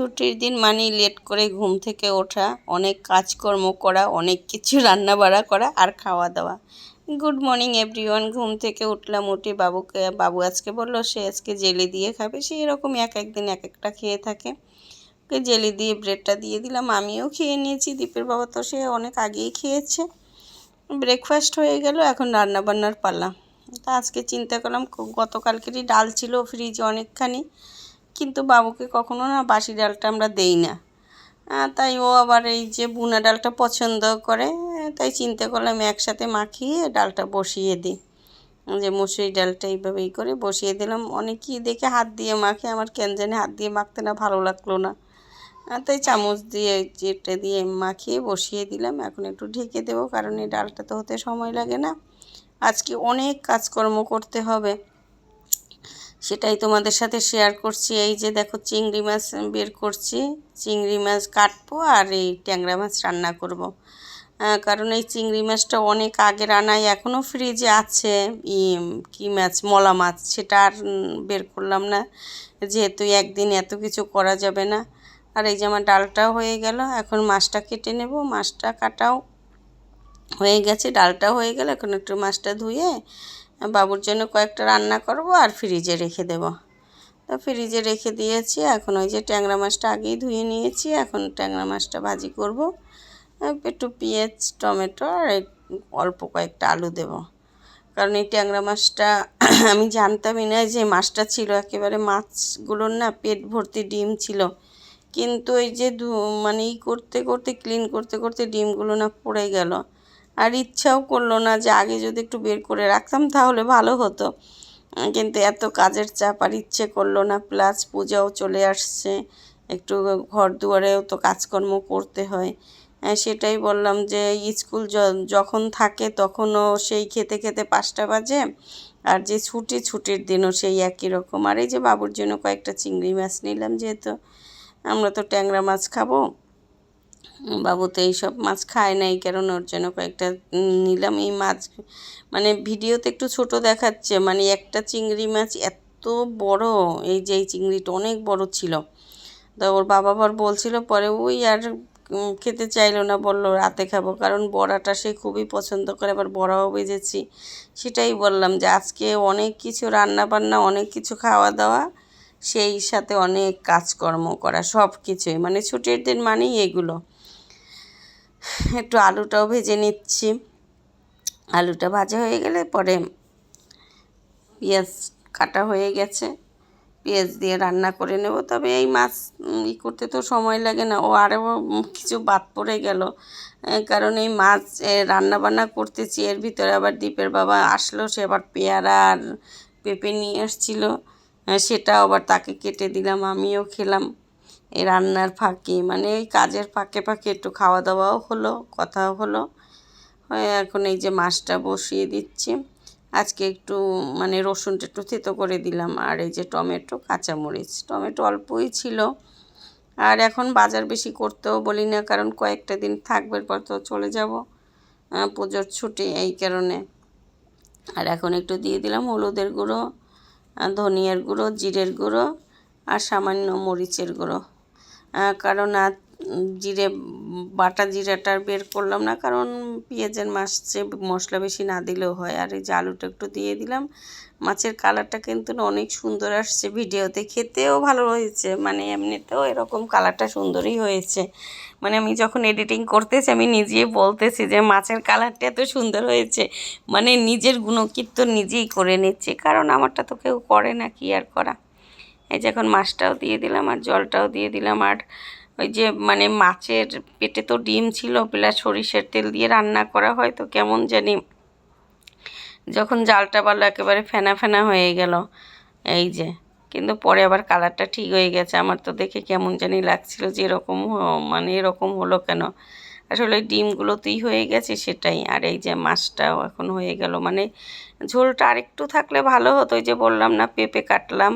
ছুটির দিন মানেই লেট করে ঘুম থেকে ওঠা, অনেক কাজকর্ম করা, অনেক কিছু রান্না বাড়া করা আর খাওয়া দাওয়া। গুড মর্নিং এভরিওয়ান, ঘুম থেকে উঠলাম, উঠে বাবুকে, বাবু আজকে বলল, সে আজকে জেলি দিয়ে খাবে। সে রকম এক একদিন এক একটা খেয়ে থাকে। ওকে জেলি দিয়ে ব্রেডটা দিয়ে দিলাম, আমিও খেয়ে নিয়েছি, দীপের বাবা তো সে অনেক আগেই খেয়েছে। ব্রেকফাস্ট হয়ে গেল, এখন রান্না বান্নার পালা। তা আজকে চিন্তা করলাম গতকালকেরই ডাল ছিল ফ্রিজে অনেকখানি। কিন্তু বাবুকে কখনো না বাসি ডালটা আমরা দেই না। তাই ও আবার এই যে বুনা ডালটা পছন্দ করে, তাই চিন্তা করলাম একসাথে মাখিয়ে ডালটা বসিয়ে দিই। যে মুসুরি ডালটা এইভাবে ই করে বসিয়ে দিলাম। অনেকেই দেখে হাত দিয়ে মাখে, আমার কেন জানি হাত দিয়ে মাখতে না ভালো লাগল না। তাই চামচ দিয়ে যেটা দিয়ে মাখিয়ে বসিয়ে দিলাম। এখন একটু ঢেকে দেবো, কারণ এই ডালটা তো হতে সময় লাগে না। আজকে অনেক কাজকর্ম করতে হবে। সেটাই তোমাদের সাথে শেয়ার করছি। এই যে দেখো চিংড়ি মাছ বের করছি। চিংড়ি মাছ কাটবো আর এই ট্যাংরা মাছ রান্না করব। কারণ এই চিংড়ি মাছটা অনেক আগে রান্নায় এখনও ফ্রিজে আছে। কী মাছ? মলা মাছ। সেটা আর বের করলাম না। যেহেতু একদিন এত কিছু করা যাবে না। আর এই যে আমার ডালটাও হয়ে গেল। এখন মাছটা কেটে নেব। মাছটা কাটাও হয়ে গেছে। ডালটা হয়ে গেল। এখন একটু মাছটা ধুয়ে বাবুর জন্য কয়েকটা রান্না করব আর ফ্রিজে রেখে দেব। তো ফ্রিজে রেখে দিয়েছি। এখন ওই যে ট্যাংরা মাছটা আগেই ধুয়ে নিয়েছি। এখন ট্যাংরা মাছটা ভাজি করব। একটু পেঁয়াজ, টমেটো আর অল্প কয়েকটা আলু দেব। কারণ এই ট্যাংরা মাছটা আমি জানতামই না যে মাছটা ছিল। একেবারে মাছগুলোর না পেট ভর্তি ডিম ছিল। কিন্তু এই যে মানে ই করতে করতে ক্লিন করতে করতে ডিমগুলো না পড়ে গেল। আর ইচ্ছাও করল না যে আগে যদি একটু বের করে রাখতাম তাহলে ভালো হতো। কিন্তু এত কাজের চাপ আর ইচ্ছে করল না প্লাস পূজাও চলে আসছে একটু ঘর দুয়ারেও তো কাজকর্ম করতে হয়। আহ, সেটাই বললাম যে স্কুল যখন থাকে তখনও সেই খেতে খেতে পাঁচটা বাজে আর যে ছুটি ছুটির দিনও সেই একই রকম। আর এই যে বাবুর জন্য কয়েকটা চিংড়ি মাছ নিলাম যেহেতু আমরা তো ট্যাংরা মাছ খাব। বাবু তো এইসব মাছ খায় নাই, কারণ ওর জন্য কয়েকটা নিলাম। এই মাছ মানে ভিডিওতে একটু ছোট দেখাচ্ছে মানে একটা চিংড়ি মাছ এত বড়, এই যে এই চিংড়িটা অনেক বড় ছিল। তো ওর বাবা আবার বলছিল, পরে ওই আর খেতে চাইলো না। বলল, রাতে খাব। কারণ বড়াটা সে খুবই পছন্দ করে, আবার বড়াও ভেজেছি সেটাই বললাম যে, আজকে অনেক কিছু রান্না বান্না অনেক কিছু খাওয়া দাওয়া সেই সাথে অনেক কাজকর্ম করা, সব কিছুই। মানে ছুটির দিন মানেই এগুলো। একটু আলুটাও ভেজে নিচ্ছি। আলুটা ভাজা হয়ে গেলে পরে পেঁয়াজ কাটা হয়ে গেছে। পেঁয়াজ দিয়ে রান্না করে নেব। তবে এই মাছ ই করতে তো সময় লাগে না। ও আরও কিছু বাদ পড়ে গেল। কারণ এই মাছ রান্না বান্না করতেছি। এর ভিতরে আবার দ্বীপের বাবা আসলো। সে আবার পেয়ারা আর পেঁপে নিয়ে এসেছিল সেটাও আবার তাকে কেটে দিলাম, আমিও খেলাম। এই রান্নার ফাঁকে মানে এই কাজের ফাঁকে ফাঁকে একটু খাওয়া দাওয়াও হলো, কথাও হলো। এখন এই যে মাছটা বসিয়ে দিচ্ছি। আজকে একটু মানে রসুনটা একটু থেতো করে দিলাম, আর এই যে টমেটো, কাঁচামরিচ। টমেটো অল্পই ছিল, আর এখন বাজার বেশি করতেও বলি না, কারণ কয়েকটা দিন থাকবে পর তো চলে যাব পুজোর ছুটি, এই কারণে। আর এখন একটু দিয়ে দিলাম হলুদের গুঁড়ো ধনিয়ার গুঁড়ো জিরের গুঁড়ো আর সামান্য মরিচের গুঁড়ো। কারণ আর জিরে, বাটা জিরাটা বের করলাম না, কারণ পেঁয়াজের মাছে মশলা বেশি না দিলেও হয়। আর এই যে আলুটা একটু দিয়ে দিলাম, মাছের কালারটা কিন্তু অনেক সুন্দর আসছে ভিডিওতে, খেতেও ভালো হয়েছে। মানে এমনিতেও এরকম কালারটা সুন্দরই হয়েছে। মানে আমি যখন এডিটিং করতেছি, আমি নিজেই বলতেছি যে মাছের কালারটা এত সুন্দর হয়েছে। মানে নিজের গুণকীর্তন নিজেই করে নিচ্ছে, কারণ আমারটা তো কেউ করে না, কি আর করা? এই যে এখন মাছটাও দিয়ে দিলাম, আর জলটাও দিয়ে দিলাম, আর ওই যে মানে মাছের পেটে তো ডিম ছিল, প্লাস সরিষার তেল দিয়ে রান্না করা হয় তো কেমন জানি। যখন জালটা বাড়লো একেবারে ফেনা ফেনা হয়ে গেল, এই যে। কিন্তু পরে আবার কালারটা ঠিক হয়ে গেছে, আমার তো দেখে কেমন জানি লাগছিল যে এরকম মানে এরকম হলো কেন। আসলে ওই ডিমগুলোতেই হয়ে গেছে সেটাই, আর এই যে মাছটাও এখন হয়ে গেল। মানে ঝোলটা আরেকটু থাকলে ভালো হতো, ওই যে বললাম না, পেঁপে কাটলাম,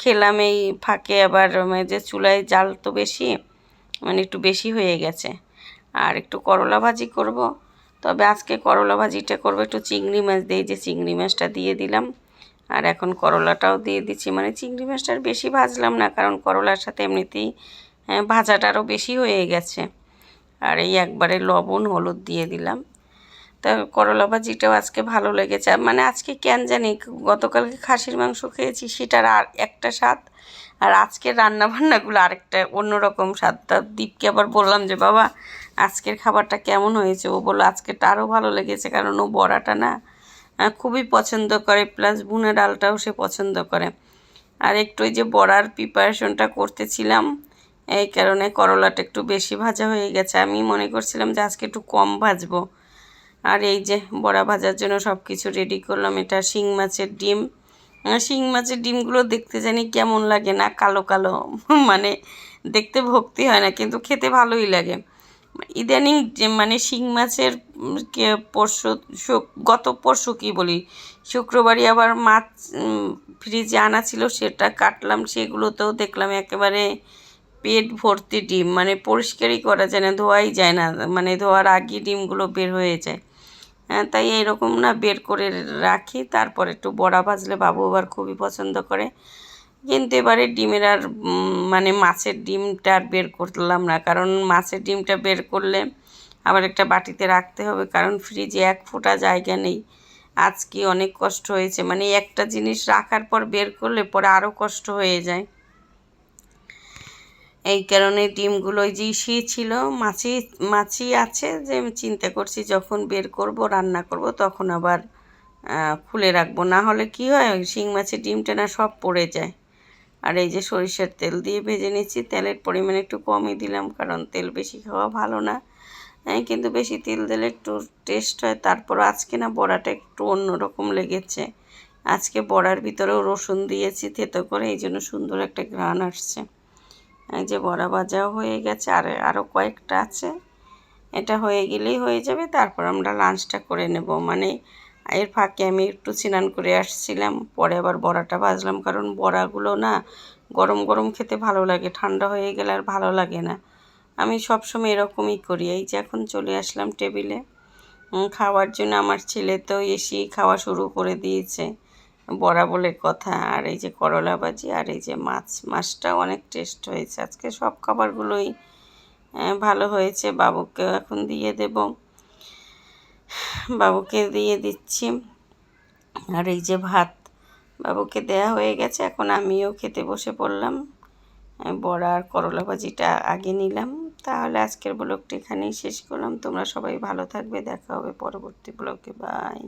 খেলাম এই ফাঁকে আবার মানে যে চুলায় জাল তো বেশি। মানে একটু বেশি হয়ে গেছে। আর একটু করলা ভাজি করব। তবে আজকে করলা ভাজিটা করব একটু চিংড়ি মাছ দিয়ে যে চিংড়ি মাছটা দিয়ে দিলাম। আর এখন করলাটাও দিয়ে দিচ্ছি। মানে চিংড়ি মাছটা আর বেশি ভাজলাম না কারণ করলার সাথে এমনিতেই হ্যাঁ, ভাজাটা আরও বেশি হয়ে গেছে। আর এই একবারে লবণ হলুদ দিয়ে দিলাম। তা করলা ভাজিটাও আজকে ভালো লেগেছে। মানে আজকে কেন জানি গতকালকে খাসির মাংস খেয়েছি সেটার আর একটা স্বাদ আর আজকের রান্নাবান্নাগুলো আরেকটা অন্যরকম স্বাদ। দীপকে আবার বললাম যে, বাবা, আজকের খাবারটা কেমন হয়েছে? ও বলল, আজকেরটা আরও ভালো লেগেছে কারণ ও বড়াটা না খুবই পছন্দ করে, প্লাস বুনা ডালটাও সে পছন্দ করে। আর একটু ওই যে বড়ার প্রিপারেশনটা করতেছিলাম, এই কারণে করলাটা একটু বেশি ভাজা হয়ে গেছে। আমি মনে করছিলাম যে, আজকে একটু কম ভাজবো। আর এই যে বড়া ভাজার জন্য সব কিছু রেডি করলাম, এটা শিং মাছের ডিম শিং মাছের ডিমগুলো দেখতে জানি কেমন লাগে, না কালো কালো? মানে দেখতে ভক্তি হয় না, কিন্তু খেতে ভালোই লাগে। ইদানিং যে মানে শিং মাছের পরশু গত পরশু কি বলি, শুক্রবারই আবার মাছ ফ্রিজে আনা ছিল, সেটা কাটলাম, সেগুলোতেও দেখলাম একেবারে পেট ভর্তি ডিম মানে পরিষ্কারই করা যায় না, ধোয়াই যায় না মানে ধোয়ার আগে ডিমগুলো বের হয়ে যায়। তাই এরকম না বের করে রাখি। তারপর একটু বড়া ভাজলে বাবু আবার খুবই পছন্দ করে। কিন্তু এবারে ডিমের আর মানে মাছের ডিমটা আর বের করলাম না। কারণ মাছের ডিমটা বের করলে আবার একটা বাটিতে রাখতে হবে। কারণ ফ্রিজে এক ফোঁটা জায়গা নেই। আজকে অনেক কষ্ট হয়েছে। মানে একটা জিনিস রাখার পর বের করলে পরে আরও কষ্ট হয়ে যায়। এই কারণে ডিমগুলো যে ইসি ছিল, মাছি মাছি আছে যে আমি চিন্তা করছি যখন বের করব, রান্না করব, তখন আবার খুলে রাখব। না হলে কি হয় শিং মাছের ডিমটা না সব পড়ে যায়। আর এই যে সরিষার তেল দিয়ে ভেজে নিচ্ছি, তেলের পরিমাণ একটু কমই দিলাম, কারণ তেল বেশি খাওয়া ভালো না। হ্যাঁ কিন্তু বেশি তেল দিলে একটু টেস্ট হয়। তারপর আজকে না বড়াটা একটু অন্যরকম লেগেছে। আজকে বড়ার ভিতরেও রসুন দিয়েছি থেতো করে, এই জন্য সুন্দর একটা ঘ্রাণ আসছে। এই যে বড়া ভাজাও হয়ে গেছে, আর আরও কয়েকটা আছে। এটা হয়ে গেলেই হয়ে যাবে, তারপর আমরা লাঞ্চটা করে নেব। মানে এর ফাঁকে আমি একটু স্নান করে আসছিলাম, পরে আবার বড়াটা ভাজলাম, কারণ বড়াগুলো না গরম গরম খেতে ভালো লাগে, ঠান্ডা হয়ে গেলে আর ভালো লাগে না। আমি সবসময় এরকমই করি। এই যে এখন চলে আসলাম টেবিলে। খাওয়ার জন্য আমার ছেলে তো এসেই খাওয়া শুরু করে দিয়েছে। বড়া বলে কথা। আর এই যে করলা ভাজি আর এই যে মাছ মাছটা অনেক টেস্ট হয়েছে। আজকে সব খাবারগুলোই ভালো হয়েছে। বাবুকে এখন দিয়ে দেব। বাবুকে দিয়ে দিচ্ছি। আর এই যে ভাত বাবুকে দেয়া হয়ে গেছে। এখন আমিও খেতে বসে পড়লাম। বড়া আর করলা ভাজিটা আগে নিলাম। তাহলে আজকের ব্লগটা এখানেই শেষ করলাম। তোমরা সবাই ভালো থাকবে। দেখা হবে পরবর্তী ব্লগে। বাই